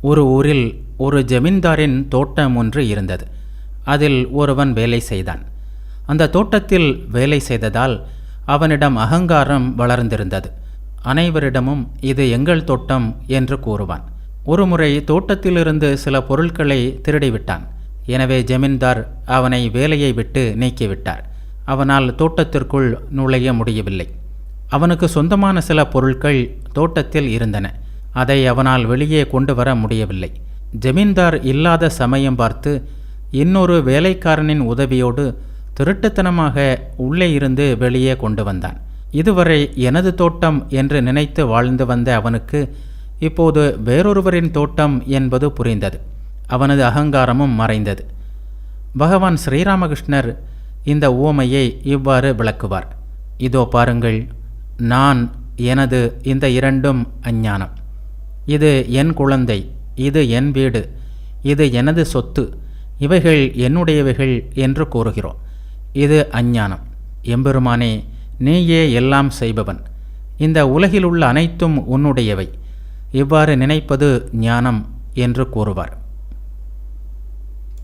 ஒரு ஊரில் ஒரு ஜமீன்தாரின் தோட்டம் ஒன்று இருந்தது. அதில் ஒருவன் வேலை செய்தான். அந்த தோட்டத்தில் வேலை செய்ததால் அவனிடம் அகங்காரம் வளர்ந்திருந்தது. அனைவரிடமும் இது எங்கள் தோட்டம் என்று கூறுவான். ஒருமுறை தோட்டத்திலிருந்து சில பொருட்களை திருடிவிட்டான். எனவே ஜமீன்தார் அவனை வேலையை விட்டு நீக்கிவிட்டார். அவனால் தோட்டத்திற்குள் நுழைய முடியவில்லை. அவனுக்கு சொந்தமான சில பொருட்கள் தோட்டத்தில் இருந்தன. அதை அவனால் வெளியே கொண்டு வர முடியவில்லை. ஜமீன்தார் இல்லாத சமயம் பார்த்து இன்னொரு வேலைக்காரனின் உதவியோடு திருட்டுத்தனமாக உள்ளே இருந்து வெளியே கொண்டு வந்தான். இதுவரை எனது தோட்டம் என்று நினைத்து வாழ்ந்து வந்த அவனுக்கு இப்போது வேறொருவரின் தோட்டம் என்பது புரிந்தது. அவனது அகங்காரமும் மறைந்தது. பகவான் ஸ்ரீராமகிருஷ்ணர் இந்த ஓமையை இவ்வாறு விளக்குவார். இதோ பாருங்கள் நான் எனது இந்த இரண்டும் அஞ்ஞானம். இது என் குழந்தை இது என் வீடு இது எனது சொத்து இவைகள் என்னுடையவைகள் என்று கூறுகிறோம். இது அஞ்ஞானம். எம்பெருமானே நீயே எல்லாம் செய்பவன். இந்த உலகிலுள்ள அனைத்தும் உன்னுடையவை. இவ்வாறு நினைப்பது ஞானம் என்று கூறுவார்.